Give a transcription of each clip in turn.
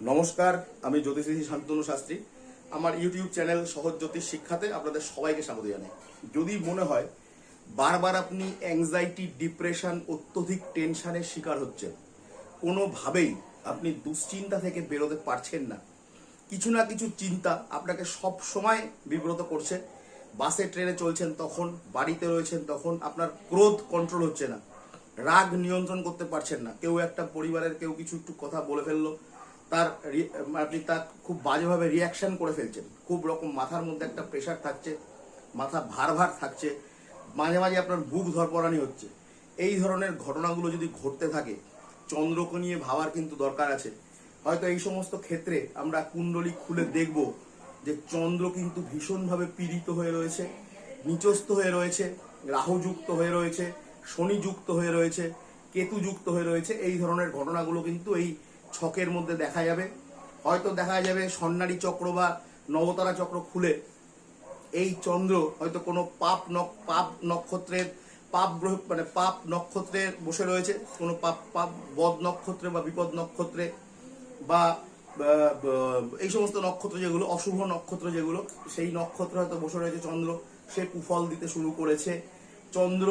নমস্কার, আমি জ্যোতিষী শান্তনু শাস্ত্রী। আমার ইউটিউব চ্যানেল সহজ জ্যোতিষ শিক্ষাতে আপনাদের সবাইকে স্বাগত জানাই। যদি মনে হয়, বারবার আপনি অ্যাংজাইটি ডিপ্রেশন অত্যধিক টেনশনের শিকার হচ্ছেন। কোনোভাবেই আপনি দুশ্চিন্তা থেকে বেরোতে পারছেন না। কিছু না কিছু চিন্তা আপনাকে সব সময় বিব্রত করছে। বাসে ট্রেনে চলছেন তখন, বাড়িতে রয়েছেন তখন আপনার ক্রোধ কন্ট্রোল হচ্ছে না। রাগ নিয়ন্ত্রণ করতে পারছেন না। কেউ একটা পরিবারের কেউ কিছু একটু কথা বলে ফেলল। তার আপনি তার খুব বাজেভাবে রিয়াকশন করে ফেলছেন। খুব রকম মাথার মধ্যে একটা প্রেশার থাকছে, মাথা ভার ভার থাকছে, মাঝে মাঝে আপনার বুক ধরপড়ানি হচ্ছে। এই ধরনের ঘটনাগুলো যদি ঘটতে থাকে চন্দ্রকে নিয়ে ভাবার কিন্তু দরকার আছে। হয়তো এই সমস্ত ক্ষেত্রে আমরা কুণ্ডলী খুলে দেখব যে চন্দ্র কিন্তু ভীষণভাবে পীড়িত হয়ে রয়েছে, নিচস্থ হয়ে রয়েছে, রাহুযুক্ত হয়ে রয়েছে, শনিযুক্ত হয়ে রয়েছে, কেতুযুক্ত হয়ে রয়েছে। এই ধরনের ঘটনাগুলো কিন্তু এই ছকের মধ্যে দেখা যাবে। হয়তো দেখা যাবে স্বর্ণালী চক্র বা নবতারা চক্র খুলে। এই চন্দ্র হয়তো কোনো পাপ নক, পাপ নক্ষত্রের, পাপ গ্রহ মানে পাপ নক্ষত্রে বসে রয়েছে। কোনো পাপ পাপ বদ নক্ষত্রে বা বিপদ নক্ষত্রে বা এই সমস্ত নক্ষত্র যেগুলো, অশুভ নক্ষত্র যেগুলো, সেই নক্ষত্র হয়তো বসে রয়েছে চন্দ্র। সে কুফল দিতে শুরু করেছে। চন্দ্র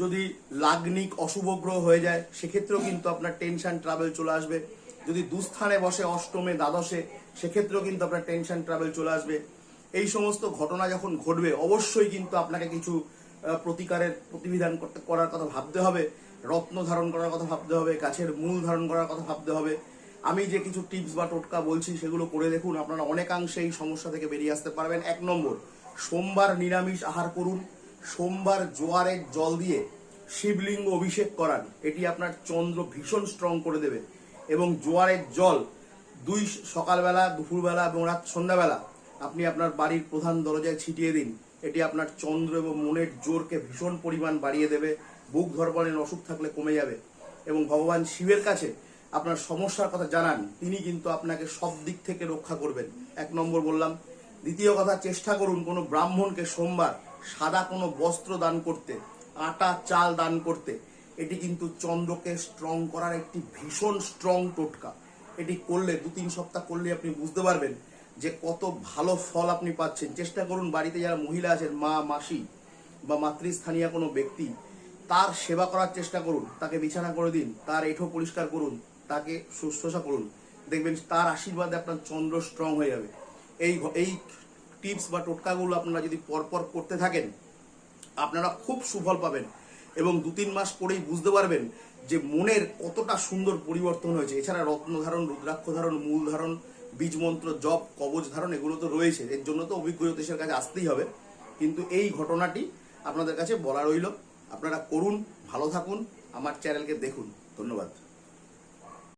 যদি লাগ্নিক অশুভ গ্রহ হয়ে যায়, সেক্ষেত্রেও কিন্তু আপনার টেনশন ট্রাভেল চলে আসবে। যদি দুস্থানে বসে, অষ্টমে, দ্বাদশে, সেক্ষেত্রেও কিন্তু আপনার টেনশন ট্রাভেল চলে আসবে। এই সমস্ত ঘটনা যখন ঘটবে, অবশ্যই কিন্তু আপনাকে কিছু প্রতিকারের প্রতিবিধান করতে, করার কথা ভাবতে হবে। রত্ন ধারণ করার কথা ভাবতে হবে, গাছের মূল ধারণ করার কথা ভাবতে হবে। আমি যে কিছু টিপস বা টোটকা বলছি, সেগুলো করে দেখুন, আপনারা অনেকাংশে এই সমস্যা থেকে বেরিয়ে আসতে পারবেন। এক নম্বর, সোমবার নিরামিষ আহার করুন। সোমবার জোয়ারের জল দিয়ে শিবলিঙ্গ অভিষেক করান। এটি আপনার চন্দ্র ভীষণ স্ট্রং করে দেবে। এবং জোয়ারের জল দুই সকালবেলা, দুপুরবেলা এবং রাত সন্ধ্যাবেলা আপনি আপনার বাড়ির প্রধান দরজায় ছিটিয়ে দিন। এটি আপনার চন্দ্র এবং মনের জোরকে ভীষণ পরিমাণ বাড়িয়ে দেবে। বুক ধরপড়ের অসুখ থাকলে কমে যাবে এবং ভগবান শিবের কাছে আপনার সমস্যার কথা জানান, তিনি কিন্তু আপনাকে সব দিক থেকে রক্ষা করবেন। এক নম্বর বললাম, দ্বিতীয় কথা, চেষ্টা করুন কোনো ব্রাহ্মণকে সোমবার সাদা কোনো বস্ত্র দান করতে, আটা, চাল দান করতে। এটি কিন্তু চন্দ্রকে স্ট্রং করার একটি ভীষণ স্ট্রং টোটকা। এটি করলে, দু তিন সপ্তাহ করলে আপনি বুঝতে পারবেন যে কত ভালো ফল আপনি পাচ্ছেন। চেষ্টা করুন, বাড়িতে যারা মহিলা আছেন, মা, মাসি বা মাতৃস্থানীয় কোনো ব্যক্তি, তার সেবা করার চেষ্টা করুন, তাকে বিছানা করে দিন, তার এঁঠো পরিষ্কার করুন, তাকে শুশ্রূষা করুন। দেখবেন তার আশীর্বাদে আপনার চন্দ্র স্ট্রং হয়ে যাবে। এই এই টিপস বা টোটকাগুলো আপনারা যদি পরপর করতে থাকেন, আপনারা খুব সুফল পাবেন। এবং দু তিন মাস পরেই বুঝতে পারবেন যে মনের কতটা সুন্দর পরিবর্তন হয়েছে। এছাড়া রত্ন ধারণ, রুদ্রাক্ষ ধারণ, মূল ধারণ, বীজ মন্ত্র, জপ, কবচ ধারণ, এগুলো তো রয়েছে। এর জন্য তো অভিজ্ঞ জ্যোতিষের কাছে আসতেই হবে। কিন্তু এই ঘটনাটি আপনাদের কাছে বলা রইল। আপনারা করুন, ভালো থাকুন, আমার চ্যানেলকে দেখুন। ধন্যবাদ।